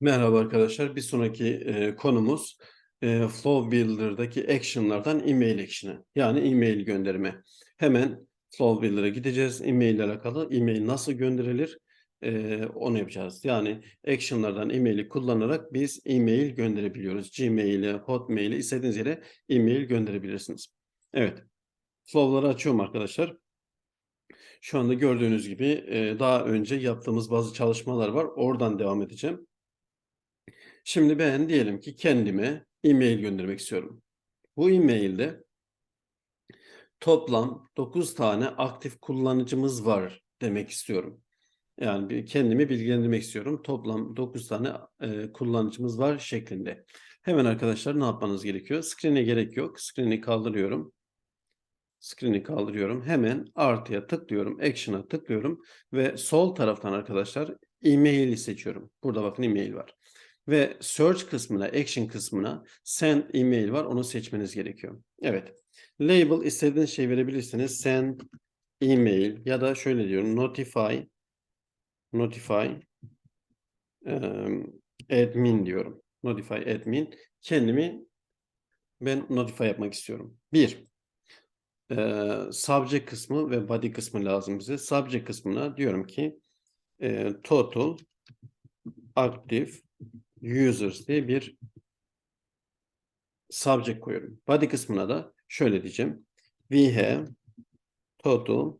Merhaba arkadaşlar. Bir sonraki e, konumuz e, Flow Builder'daki action'lardan email action'ı. Yani email gönderme. Hemen Flow Builder'a gideceğiz. Email ile alakalı email nasıl gönderilir e, onu yapacağız. Yani action'lardan email'i kullanarak biz email gönderebiliyoruz. Gmail'e, Hotmail'e istediğiniz yere email gönderebilirsiniz. Evet. Flow'ları açıyorum arkadaşlar. Şu anda gördüğünüz gibi e, daha önce yaptığımız bazı çalışmalar var. Oradan devam edeceğim. Şimdi ben diyelim ki kendime e-mail göndermek istiyorum. Bu e-mailde toplam 9 tane aktif kullanıcımız var demek istiyorum. Yani kendimi bilgilendirmek istiyorum. Toplam 9 tane e, kullanıcımız var şeklinde. Hemen arkadaşlar ne yapmanız gerekiyor? Screen'e gerek yok. Screen'i kaldırıyorum. Screen'i kaldırıyorum. Hemen artıya tıklıyorum. Action'a tıklıyorum. Ve sol taraftan arkadaşlar e-mail'i seçiyorum. Burada bakın e-mail var. Ve search kısmına, action kısmına send email var. Onu seçmeniz gerekiyor. Evet. Label istediğiniz şey verebilirsiniz. Send email ya da şöyle diyorum notify notify um, admin diyorum. Notify admin. Kendimi ben notify yapmak istiyorum. Bir, e, subject kısmı ve body kısmı lazım bize. Subject kısmına diyorum ki e, total active users diye bir subject koyuyorum. Body kısmına da şöyle diyeceğim. We have total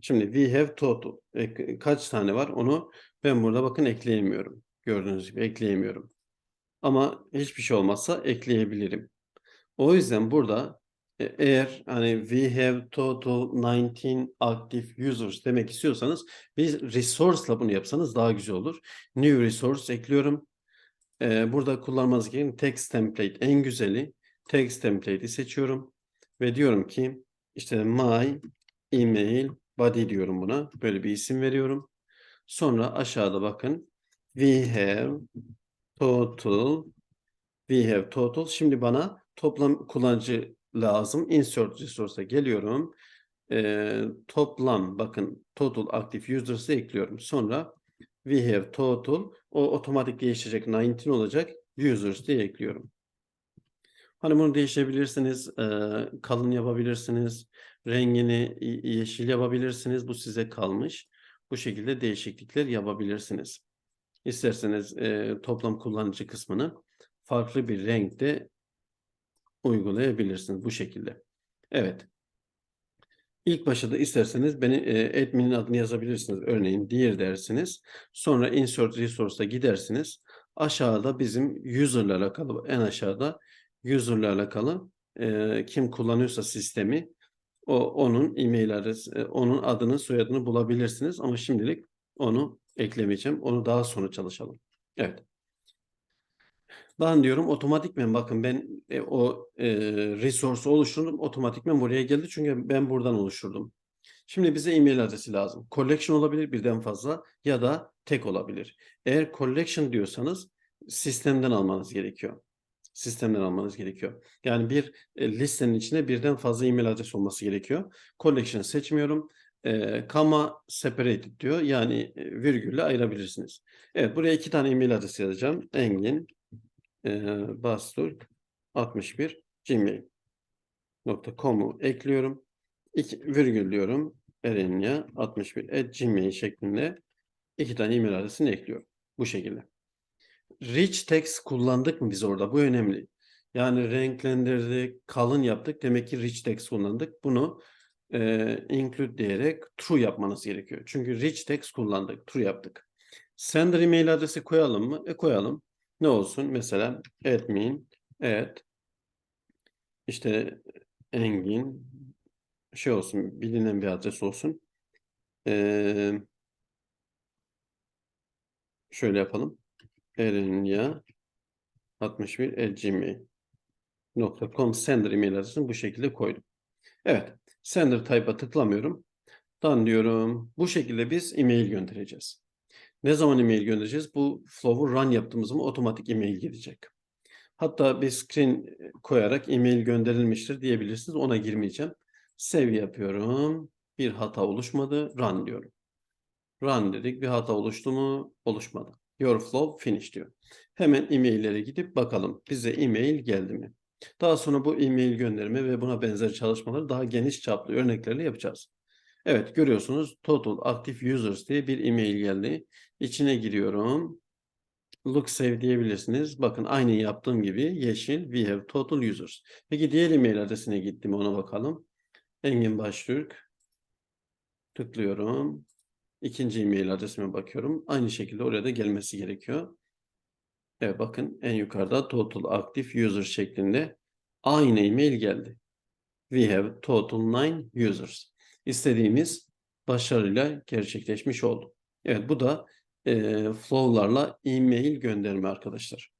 Şimdi we have total. E, kaç tane var? Onu ben burada bakın ekleyemiyorum. Gördüğünüz gibi ekleyemiyorum. Ama hiçbir şey olmazsa ekleyebilirim. O yüzden burada e, eğer hani we have total 19 active users demek istiyorsanız bir resource'la bunu yapsanız daha güzel olur. New resource ekliyorum. Ee, burada kullanmanız gereken text template en güzeli. Text template'i seçiyorum. Ve diyorum ki işte my email body diyorum buna. Böyle bir isim veriyorum. Sonra aşağıda bakın. We have total we have total. Şimdi bana toplam kullanıcı lazım. Insert resource'a geliyorum. Ee, toplam bakın total active users'ı ekliyorum. Sonra we have total o otomatik değişecek 19 olacak users diye ekliyorum. Hani bunu değişebilirsiniz, e, kalın yapabilirsiniz, rengini yeşil yapabilirsiniz. Bu size kalmış. Bu şekilde değişiklikler yapabilirsiniz. İsterseniz e, toplam kullanıcı kısmını farklı bir renkte uygulayabilirsiniz bu şekilde. Evet. İlk başta da isterseniz beni e, admin'in adını yazabilirsiniz. Örneğin diğer dersiniz. Sonra insert resource'a gidersiniz. Aşağıda bizim user'la alakalı en aşağıda user'la alakalı e, kim kullanıyorsa sistemi o onun e-mail adresi, e, onun adını, soyadını bulabilirsiniz ama şimdilik onu eklemeyeceğim. Onu daha sonra çalışalım. Evet. Ben diyorum otomatikmen bakın ben e, o e, resource'u oluşturdum. Otomatikmen buraya geldi çünkü ben buradan oluşturdum. Şimdi bize e-mail adresi lazım. Collection olabilir birden fazla ya da tek olabilir. Eğer collection diyorsanız sistemden almanız gerekiyor. Sistemden almanız gerekiyor. Yani bir e, listenin içinde birden fazla e-mail adresi olması gerekiyor. Collection seçmiyorum. E, comma separated diyor. Yani e, virgülle ayırabilirsiniz. Evet buraya iki tane e-mail adresi yazacağım. Engin e, Basturk 61 gmail.com'u ekliyorum. İki, virgül diyorum. Erenya 61 at gmail şeklinde iki tane e-mail adresini ekliyorum. Bu şekilde. Rich text kullandık mı biz orada? Bu önemli. Yani renklendirdik, kalın yaptık. Demek ki rich text kullandık. Bunu e, include diyerek true yapmanız gerekiyor. Çünkü rich text kullandık, true yaptık. Sender email adresi koyalım mı? E koyalım. Ne olsun? Mesela admin at işte engin şey olsun bilinen bir adres olsun. Ee, şöyle yapalım. Erenya 61 gmail.com sender email adresini bu şekilde koydum. Evet. Sender type'a tıklamıyorum. Dan diyorum. Bu şekilde biz e-mail göndereceğiz. Ne zaman e-mail göndereceğiz? Bu flow'u run yaptığımız zaman otomatik e-mail gidecek. Hatta bir screen koyarak e-mail gönderilmiştir diyebilirsiniz. Ona girmeyeceğim. Save yapıyorum. Bir hata oluşmadı. Run diyorum. Run dedik. Bir hata oluştu mu? Oluşmadı. Your flow finish diyor. Hemen e-maillere gidip bakalım bize e-mail geldi mi? Daha sonra bu e-mail gönderme ve buna benzer çalışmaları daha geniş çaplı örneklerle yapacağız. Evet görüyorsunuz Total Active Users diye bir e-mail geldi. İçine giriyorum. Look save diyebilirsiniz. Bakın aynı yaptığım gibi yeşil we have total users. Peki diğer e-mail adresine gittim ona bakalım. Engin Baştürk. Tıklıyorum. İkinci e-mail adresime bakıyorum. Aynı şekilde oraya da gelmesi gerekiyor. Evet bakın en yukarıda total active user şeklinde aynı e-mail geldi. We have total 9 users. İstediğimiz başarıyla gerçekleşmiş oldu. Evet bu da e, flow'larla e-mail gönderme arkadaşlar.